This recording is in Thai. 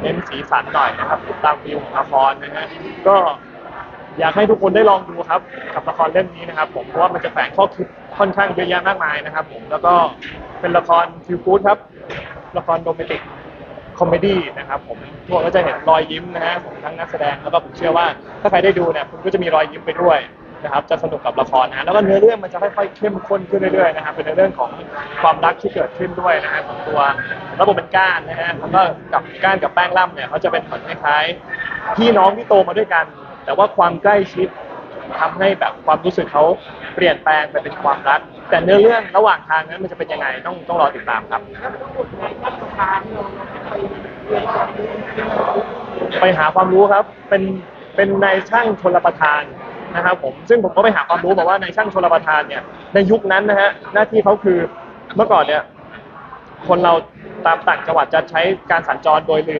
เน้นสีสันหน่อยนะครับตามฟิลของละครนะฮะก็อยากให้ทุกคนได้ลองดูครับ กับละครเรื่องนี้นะครับ ผมเพราะว่ามันจะแฝงข้อคิดค่อนข้างเยอะแยะมากมายนะครับ ผมแล้วก็เป็นละครฟิลกู๊ดครับละครโรแมนติกคอมเมดี้นะครับผมทุกคนก็จะเห็นรอยยิ้มนะฮะของทั้งนักแสดงแล้วก็ผมเชื่อว่าถ้าใครได้ดูเนี่ยคุณก็จะมีรอยยิ้มไปด้วย นะครับจะสนุกกับละครนะแล้วก็เนื้อเรื่องมันจะค่อยๆเข้มข้นขึ้นเรื่อยๆนะครับเป็นในเรื่องของความรักที่เกิดขึ้นด้วยนะฮะของตัวระบบเป็นก้านนะฮะแล้วก็กับก้านกับแป้งล่ำเนี่ยเขาจะเป็นเหมือนคล้ายๆพี่น้องที่โตมาด้วยกัน แต่ว่าความใกล้ชิดทำให้แบบความรู้สึกเขาเปลี่ยนแปลงไปเป็นความรัก แต่เนื้อเรื่องระหว่างทางนั้นมันจะเป็นยังไงต้องต้องรอติดตามครับไปหาความรู้ครับเป็นเป็นนายช่างชลประทาน นะครับผมซึ่งผมก็ไปหาความรู้บอกว่าในช่างชลประทานเนี่ยในยุคนั้นนะฮะหน้าที่เขาคือเมื่อก่อนเนี่ยคนเราตามต่างจังหวัดจะใช้การสัญจรโดยเรือ